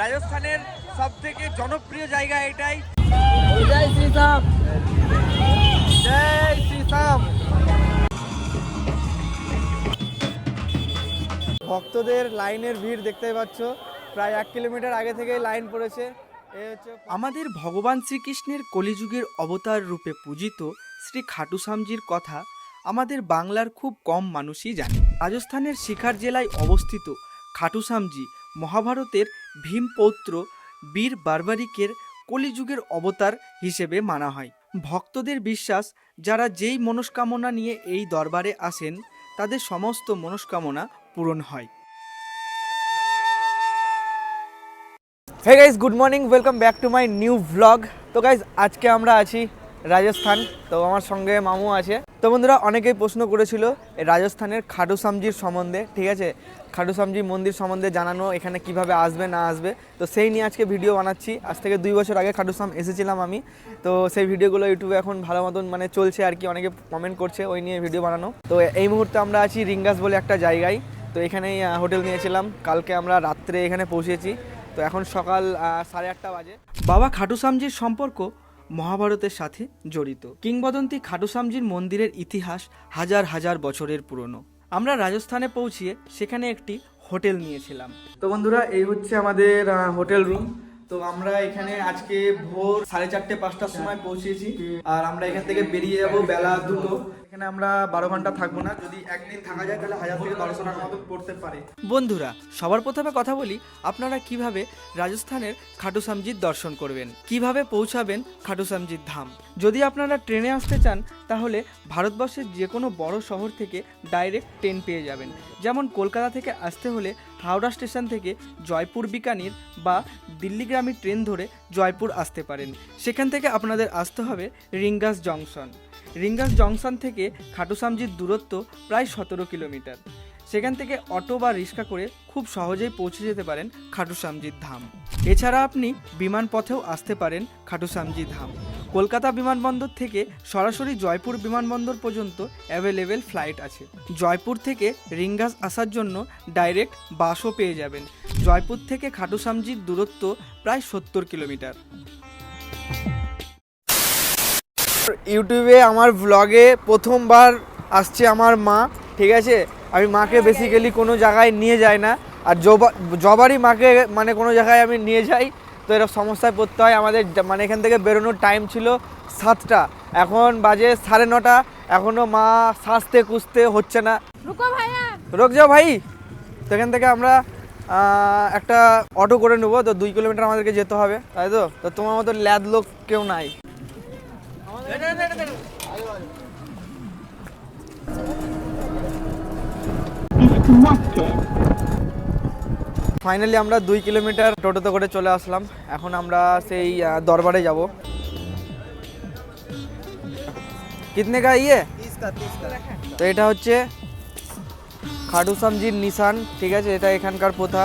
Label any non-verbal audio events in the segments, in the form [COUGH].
রাজস্থানের সব থেকে জনপ্রিয় জায়গা এটাই। জয় শ্রীরাম। জয় শ্রীরাম। ভক্তদের লাইনের ভিড় দেখতে পাচ্ছ। প্রায় এক কিলোমিটার আগে থেকেই লাইন পড়েছে। আমাদের ভগবান শ্রীকৃষ্ণের কলিযুগের অবতার রূপে পূজিত শ্রী খাটুসামজির কথা আমাদের বাংলার খুব কম মানুষই জানে। রাজস্থানের শিখার জেলায় অবস্থিত খাটুসামজি মহাভারতের ভীমপৌত্র বীর বারবারিকের কলিযুগের অবতার হিসেবে মানা হয়। ভক্তদের বিশ্বাস, যারা যেই মনস্কামনা নিয়ে এই দরবারে আসেন, তাদের সমস্ত মনস্কামনা পূরণ হয়। Hey guys good morning welcome back to my new vlog তো গাইজ আজকে আমরা আছি রাজস্থান, তো আমার সঙ্গে মামু আছে। তো বন্ধুরা, অনেকেই প্রশ্ন করেছিল রাজস্থানের খাটুসামজির সম্বন্ধে, ঠিক আছে? খাটুসামজি মন্দির সম্বন্ধে জানানো, এখানে কীভাবে আসবে, না আসবে? তো সেই নিয়ে আজকে ভিডিও বানাচ্ছি। আজ থেকে দুই বছর আগে খাটুসাম এসেছিলাম আমি। তো সেই ভিডিওগুলো ইউটিউবে এখন ভালো মতন মানে চলছে আর কি, অনেকে কমেন্ট করছে ওই নিয়ে ভিডিও বানানো। তো এই মুহূর্তে আমরা আছি রিঙ্গাস বলে একটা জায়গায়। তো এখানেই হোটেল নিয়েছিলাম। কালকে আমরা রাত্রে এখানে পৌঁছেছি। তো এখন সকাল সাড়ে আটটা বাজে। বাবা খাটুসামজির সম্পর্ক মহাভারতের সাথে জড়িত। কিংবদন্তি খাটুসামজির মন্দিরের ইতিহাস হাজার হাজার বছরের পুরনো। আমরা রাজস্থানে পৌঁছিয়ে সেখানে একটি হোটেল নিয়েছিলাম। তো বন্ধুরা, এই হচ্ছে আমাদের হোটেল রুম। তো আমরা এখানে আজকে ভোর সাড়ে চারটে পাঁচটার সময় পৌঁছেছি। আর আমরা এখান থেকে বেরিয়ে যাব বেলা দুটো। এখানে আমরা বারো ঘণ্টা থাকব না। যদি একদিন থাকা যায়, তাহলে হাজার থেকে বারোশো মতো পড়তে পারে। বন্ধুরা, সবার প্রথমে কথা বলি, আপনারা কীভাবে রাজস্থানের খাটু খাটুসামজির দর্শন করবেন? কীভাবে পৌঁছাবেন খাটু খাটুসামজির ধাম? যদি আপনারা ট্রেনে আসতে চান, তাহলে ভারতবর্ষের যে কোনো বড় শহর থেকে ডাইরেক্ট ট্রেন পেয়ে যাবেন। যেমন কলকাতা থেকে আসতে হলে হাওড়া স্টেশন থেকে জয়পুর বিকানির বা দিল্লিগ্রামী ট্রেন ধরে জয়পুর আসতে পারেন। সেখান থেকে আপনাদের আসতে হবে রিঙ্গাস জংশন। রিঙ্গাস জংশন থেকে খাটুসামজির দূরত্ব প্রায় সতেরো কিলোমিটার। সেখান থেকে অটো বা রিক্সা করে খুব সহজেই পৌঁছে যেতে পারেন খাটুসামজির ধাম। এছাড়া আপনি বিমান পথেও আসতে পারেন খাটুসামজি ধাম। কলকাতা বিমানবন্দর থেকে সরাসরি জয়পুর বিমানবন্দর পর্যন্ত অ্যাভেলেবেল ফ্লাইট আছে। জয়পুর থেকে রিঙ্গাস আসার জন্য ডাইরেক্ট বাসও পেয়ে যাবেন। জয়পুর থেকে খাটুসামজির দূরত্ব প্রায় সত্তর কিলোমিটার। ইউটিউবে আমার ব্লগে প্রথমবার আসছে আমার মা ঠিক আছে? আমি মাকে বেসিক্যালি কোনো জায়গায় নিয়ে যাই না। আর জবা- জবারই মাকে মানে কোনো জায়গায় আমি নিয়ে যাই। তো এরকম সমস্যায় পড়তে হয়। আমাদের মানে এখান থেকে বেরোনোর টাইম ছিল সাতটা। এখন বাজে সাড়ে নটা। এখনও মা সাজতে কুঁচতে হচ্ছে না। রোক যাও ভাই। তো এখান থেকে আমরা একটা অটো করে নেব। তো দুই কিলোমিটার আমাদেরকে যেতে হবে তাই তো? তো তোমার মতো ল্যাদ লোক কেউ নাই। ফাইনালি আমরা দুই কিলোমিটার টোটোতে করে চলে আসলাম। এখন আমরা সেই দরবারে যাব। কিতনে কা ইয়ে? তো এটা হচ্ছে খাটুসামজির নিশান, ঠিক আছে? এটা এখানকার প্রথা।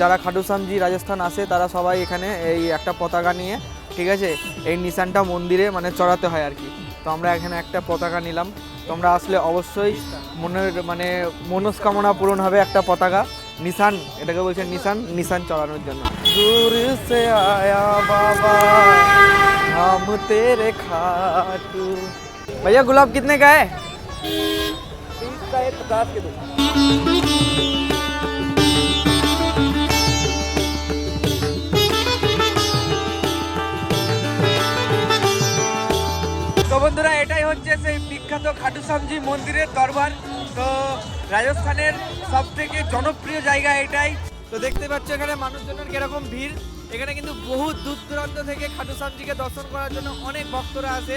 যারা খাটুসামজি রাজস্থান আসে, তারা সবাই এখানে এই একটা পতাকা নিয়ে ঠিক আছে এই নিশানটা মন্দিরে মানে চড়াতে হয় আর কি তো আমরা এখানে একটা পতাকা নিলাম তোমরা আসলে অবশ্যই মনের মানে মনস্কামনা পূরণ হবে একটা পতাকা নিশান এটাকে বলছে নিশান নিশান চড়ানোর জন্য দূর সে আয়া বাবা हम तेरे खाटू भैया गुलाब कितने का है তো রামজি মন্দিরের দরবার। তো রাজস্থানের সব থেকে জনপ্রিয় জায়গা এটাই। তো দেখতে পাচ্ছ এখানে মানুষজনের কীরকম ভিড়। এখানে কিন্তু বহু দূর দূরান্ত থেকে খাটু সামজিকে দর্শন করার জন্য অনেক ভক্তরা আসে।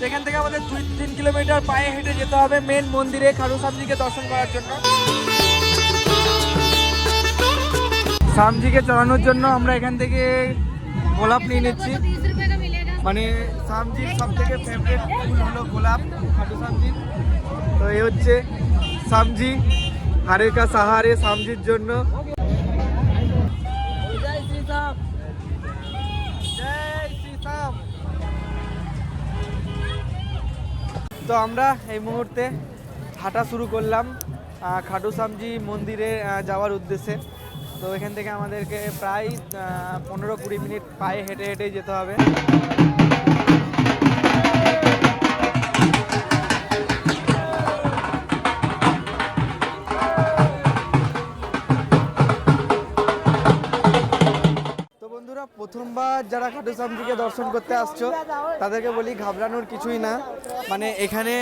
সেখান থেকে আমাদের দুই তিন কিলোমিটার পায়ে হেঁটে যেতে হবে মেন মন্দিরে খাটু সামজিকে দর্শন করার জন্য। সামজিকে চড়ানোর জন্য আমরা এখান থেকে গোলাপ নিয়ে নিচ্ছি। মানে সামজির সব থেকে ফেভারিট ফুল হলো গোলাপ খাটু তো এই হচ্ছে সামজি হারের কা সাহারে সামজির জন্য। তো আমরা এই মুহূর্তে হাঁটা শুরু করলাম খাটু সামজি মন্দিরে যাওয়ার উদ্দেশ্যে। তো এখান থেকে আমাদেরকে প্রায় পনেরো কুড়ি মিনিট পায়ে হেঁটে হেঁটেই যেতে হবে। প্রথমবার যারা খাটু শ্যামজিকে দর্শন করতে আসছো, তাদেরকে বলি ঘাবড়ানোর কিছুই না। মানে এখানে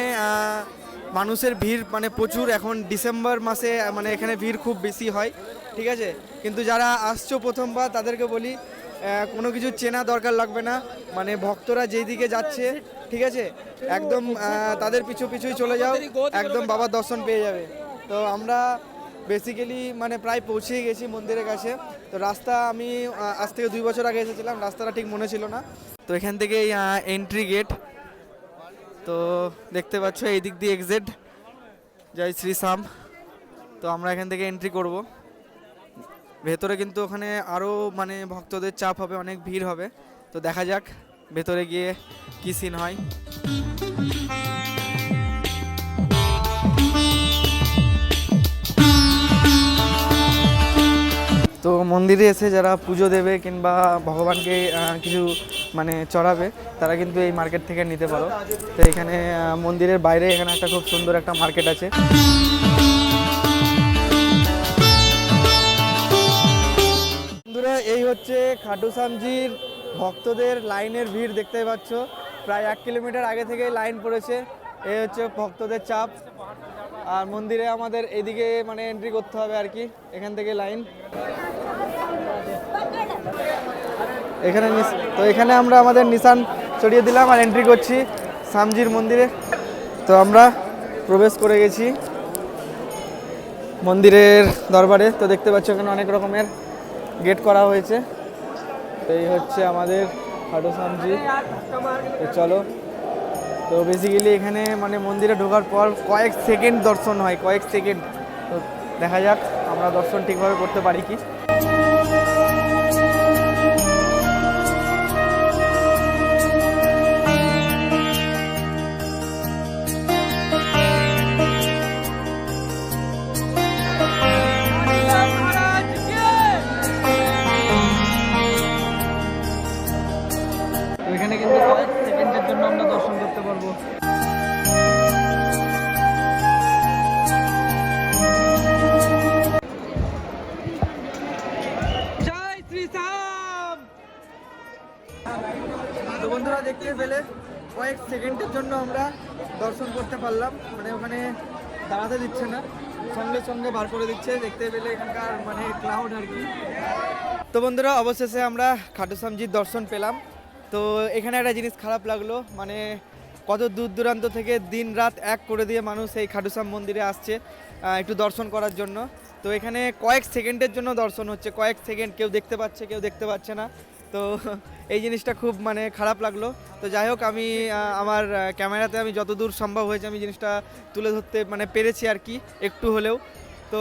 মানুষের ভিড় মানে প্রচুর। এখন ডিসেম্বর মাসে মানে এখানে ভিড় খুব বেশি হয়, ঠিক আছে? কিন্তু যারা আসছো প্রথমবার, তাদেরকে বলি কোনো কিছু চেনা দরকার লাগবে না। মানে ভক্তরা যেই দিকে যাচ্ছে, ঠিক আছে? একদম তাদের পিছু পিছুই চলে যাও, একদম বাবার দর্শন পেয়ে যাবে। তো আমরা বেসিক্যালি মানে প্রায় পৌঁছেই গেছি মন্দিরের কাছে। তো রাস্তা আমি আজ থেকে দুই বছর আগে এসেছিলাম, রাস্তাটা ঠিক মনে ছিল না। তো এখান থেকে এন্ট্রি গেট তো দেখতে পাচ্ছ এই দিক দিয়ে এক্সিট জয় শ্রী শ্যাম। তো আমরা এখান থেকে এন্ট্রি করব। ভেতরে কিন্তু ওখানে আরও মানে ভক্তদের চাপ হবে, অনেক ভিড় হবে। তো দেখা যাক ভেতরে গিয়ে কী সিন হয়। মন্দিরে এসে যারা পুজো দেবে কিংবা ভগবানকে কিছু মানে চড়াবে, তারা কিন্তু এই মার্কেট থেকে নিতে পারো। তো এখানে মন্দিরের বাইরে এখানে একটা খুব সুন্দর একটা মার্কেট আছে। এই হচ্ছে খাটু শ্যামজির ভক্তদের লাইনের ভিড় দেখতে পাচ্ছ। প্রায় এক কিলোমিটার আগে থেকে লাইন পড়েছে। এই হচ্ছে ভক্তদের চাপ। আর মন্দিরে আমাদের এদিকে মানে এন্ট্রি করতে হবে আর কি, এখান থেকে লাইন এখানে তো এখানে আমরা আমাদের নিশান চড়িয়ে দিলাম আর এন্ট্রি করছি সামজির মন্দিরে। তো আমরা প্রবেশ করে গেছি মন্দিরের দরবারে। তো দেখতে পাচ্ছ এখানে অনেক রকমের গেট করা হয়েছে। এই হচ্ছে আমাদের খাটু তো চলো তো বেসিক্যালি এখানে মানে মন্দিরে ঢোকার পর কয়েক সেকেন্ড দর্শন হয়, কয়েক সেকেন্ড। তো দেখা যাক আমরা দর্শন ঠিকভাবে করতে পারি কি। এখানে কিন্তু কয়েক সেকেন্ডের জন্য আমরা দর্শন করতে পারব জয় শ্রী শ্যাম তো বন্ধুরা দেখতে পেলে, কয়েক সেকেন্ডের জন্য আমরা দর্শন করতে পারলাম। মানে ওখানে দাঁড়াতে দিচ্ছে না, সঙ্গে সঙ্গে বার করে দিচ্ছে। দেখতে পেলে এখানকার মানে ক্লাউড আর কি। তো বন্ধুরা, অবশেষে আমরা খাটুসামজির দর্শন পেলাম। তো এখানে একটা জিনিস খারাপ লাগল মানে কত দূর দূরান্ত থেকে দিন রাত এক করে দিয়ে মানুষ এই খাটুশ্যাম মন্দিরে আসছে একটু দর্শন করার জন্য। তো এখানে কয়েক সেকেন্ডের জন্য দর্শন হচ্ছে, কয়েক সেকেন্ড কেউ দেখতে পাচ্ছে, কেউ দেখতে পাচ্ছে না। তো [LAUGHS] এই জিনিসটা খুব মানে খারাপ লাগল। তো যাই হোক, আমি আমার ক্যামেরাতে আমি যতদূর সম্ভব হয়েছে আমি জিনিসটা তুলে ধরতে মানে পেরেছি আর কি, একটু হলেও। তো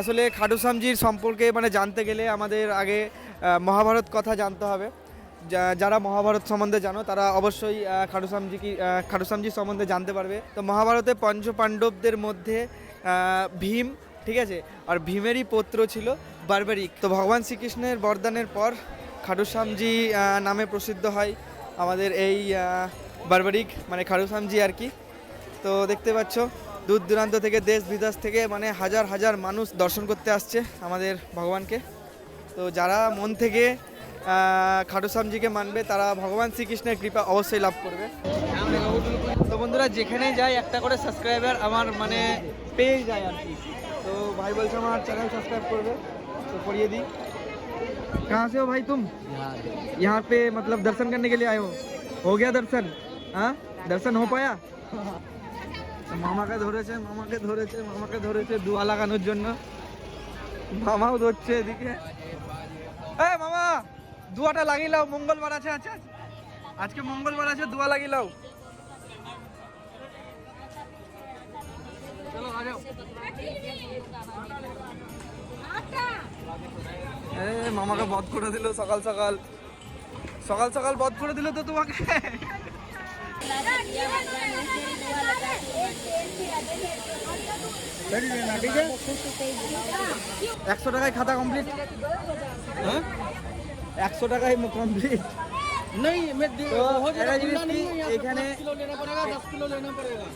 আসলে খাটুশ্যামজির সম্পর্কে মানে জানতে গেলে আমাদের আগে মহাভারত কথা জানতে হবে। যারা মহাভারত সম্বন্ধে জানো তারা অবশ্যই আহ, খাটু শ্যামজি কি আহ, খাটু শ্যামজির সম্বন্ধে জানতে পারবে। তো মহাভারতে পঞ্চ পাণ্ডবদের মধ্যে ভীম ঠিক আছে? আর ভীমেরই পৌত্র ছিল বারবারিক। তো ভগবান শ্রীকৃষ্ণের বরদানের পর খাটু শ্যামজি আহ, নামে প্রসিদ্ধ হয় আমাদের এই বারবারিক মানে খাটু শ্যামজি আর কি। তো দেখতে পাচ্ছ দূর দূরান্ত থেকে দেশ বিদেশ থেকে মানে হাজার হাজার মানুষ দর্শন করতে আসছে আমাদের ভগবানকে। তো যারা মন থেকে আহ, খাটু শ্যামজিকে মানবে তারা ভগবান শ্রীকৃষ্ণের কৃপা অবশ্যই লাভ করবে তো বন্ধুরা যেখানেই যাই একটা করে সাবস্ক্রাইবার আমার মানে পেয়ে যায় আর কি তো ভাই বলছে আমার চ্যানেল সাবস্ক্রাইব করবে তো করিয়ে দিই कहाँ से हो भाई तुम यहाँ पे मतलब दर्शन करने के लिए आए हो हो गया दर्शन हाँ दर्शन हो पाया তো মামাকে ধরেছে মামাকে ধরেছে মামাকে ধরেছে দুয়া লাগানোর জন্য মামাও ধরছে এদিকে এ মামা দুয়াটা লাগিয়ে লাও মঙ্গলবার আছে আছে আজকে মঙ্গলবার আছে দুয়া লাগিয়ে লাও চলো আ যাও এ মামাকে বধ করে দিল সকাল সকাল। সকাল সকাল বধ করে দিল তো তোমাকে। একশো টাকায় খাতা কমপ্লিট। হ্যাঁ? একশো টাকায় কমপ্লিট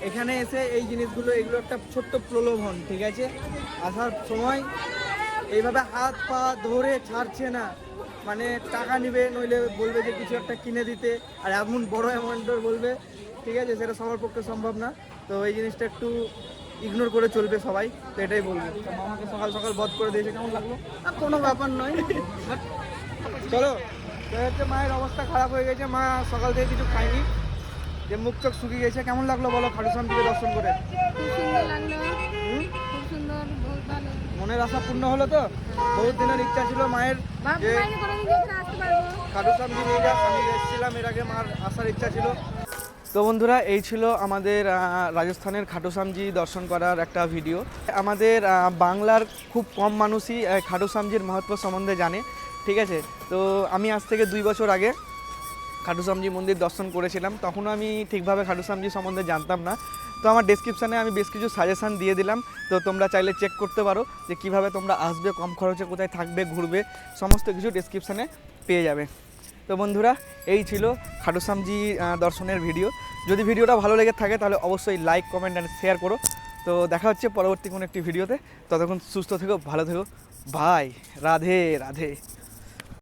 এখানে এসে এই জিনিসগুলো এগুলো একটা ছোট্ট প্রলোভন ঠিক আছে? আসার সময় এইভাবে হাত পা ধরে ছাড়ছে না। মানে টাকা নিবে নইলে বলবে যে কিছু একটা কিনে দিতে আর এমন বড় অ্যামাউন্টের বলবে ঠিক আছে? সেটা সবার পক্ষে সম্ভব না। তো এই জিনিসটা একটু ইগনোর করে চলবে সবাই তো এটাই বলবে। আমাকে সকাল সকাল বধ করে দিয়েছে কেমন লাগল? কোনো ব্যাপার নয়। [LAUGHS] [LAUGHS] চলো। তো হচ্ছে মায়ের অবস্থা খারাপ হয়ে গেছে মা সকাল থেকে কিছু খায়নি। যে মুখ চোখ শুকিয়ে গেছে কেমন লাগল বলো খাটুসাম দিকে দর্শন করে? মনের আশা পূর্ণ হলো তো? বহুত দিনের ইচ্ছা ছিল মায়ের যে খাটুসাম দিকে আমি এসেছিলাম এর আগে মার আসার ইচ্ছা ছিল। তো বন্ধুরা এই ছিল আমাদের রাজস্থানের খাটুসামজি দর্শন করার একটা ভিডিও। আমাদের বাংলার খুব কম মানুষই খাটুসামজির মহত্ব সম্বন্ধে জানে। ঠিক আছে? তো আমি আজ থেকে দুই বছর আগে খাটুসামজি মন্দির দর্শন করেছিলাম। তখনও আমি ঠিকভাবে খাটুসামজি সম্বন্ধে জানতাম না। তো আমার ডেসক্রিপশানে আমি বেশ কিছু সাজেশান দিয়ে দিলাম। তো তোমরা চাইলে চেক করতে পারো যে কীভাবে তোমরা আসবে, কম খরচে কোথায় থাকবে, ঘুরবে, সমস্ত কিছু ডেসক্রিপশানে পেয়ে যাবে। তো বন্ধুরা, এই ছিল খাটুসামজি দর্শনের ভিডিও যদি ভিডিওটা ভালো লেগে থাকে তাহলে অবশ্যই লাইক কমেন্ট অ্যান্ড শেয়ার করো। তো দেখা হচ্ছে পরবর্তী কোনো একটি ভিডিওতে ততক্ষণ সুস্থ থেকো, ভালো থেকো। ভাই রাধে রাধে।